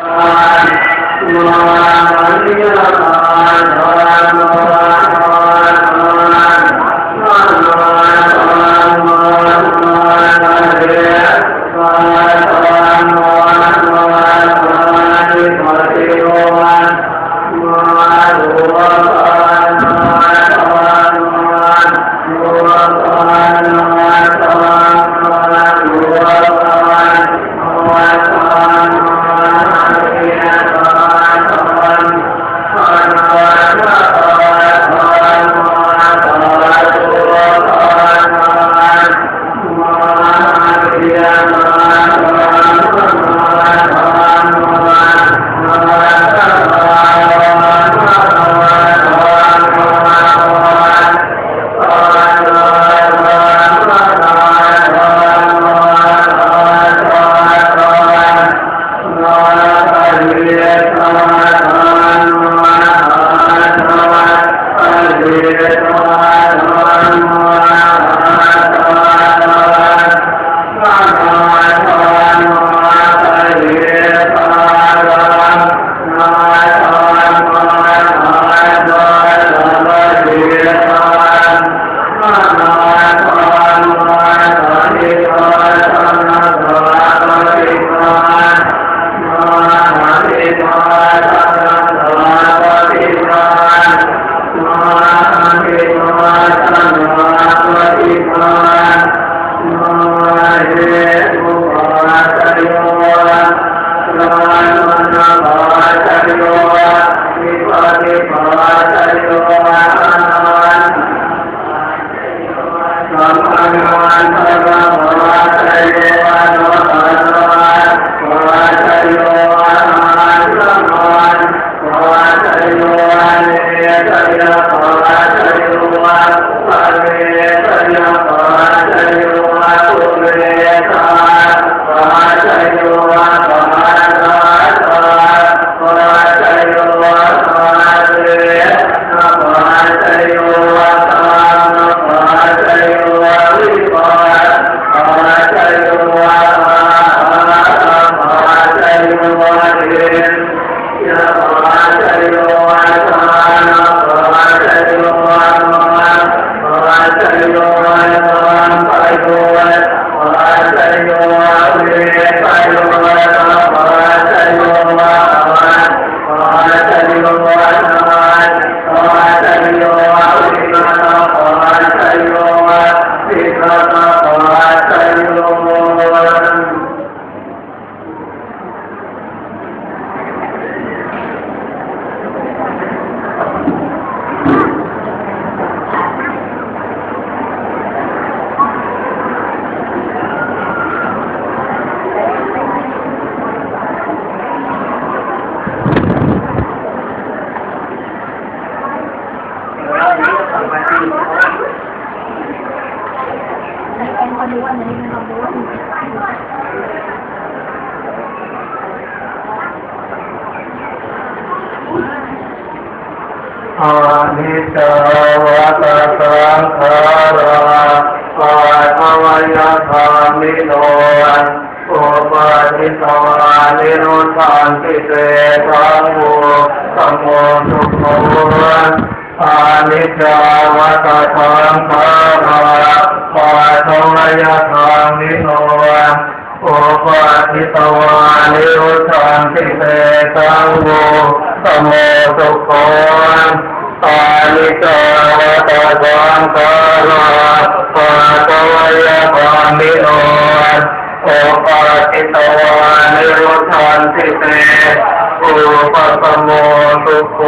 อา Bye. นิจวัตสังขาราปัทวยธรรมิโนอุปาทิตวานิรุตตันติเตทังโมสัมโมสุโขอานิจวัตสังขารา ยธรรมิโนโอปาทิตวานิรุตตันติเตทังโมสัมโมสุโขอานิจจวัตสังขาราปัตวยธรรมิโนโอปาติตวานิรุตทันติเตอุปสมโมสุโข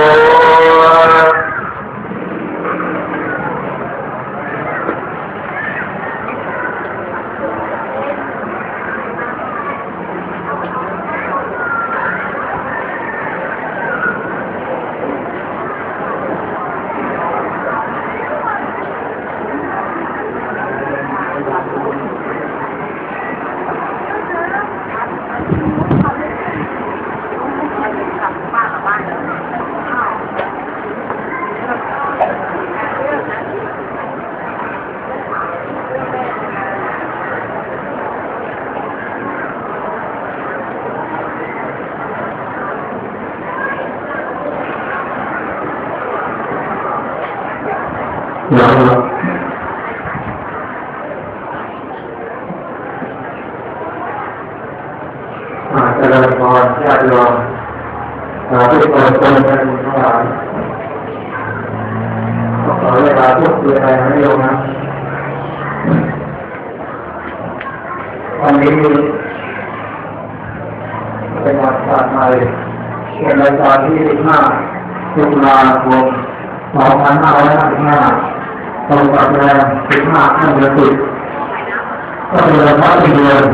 เริญพรญาติโยมเราทุกคนคนเป็นทั้งหลายขอเวลาพูดคุยอะไรนะโยมนะวันนี้เป็นวันชาติไทยเป็นรายการที่5ตุลาคม2555ตรงกับแรม15ข้ามเดือนสิบก็เป็นวันพระเป็นเดือน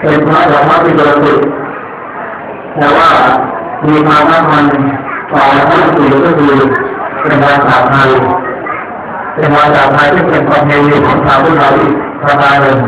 เป็นพระธรรมที่เดินติด แต่ว่ามีมาสำคัญต่อพระสี่ก็คือเป็นภาษาไทยเป็นภาษาไทยที่เป็นความเพณีของชาวพุทธเราอีกประการหนึ่ง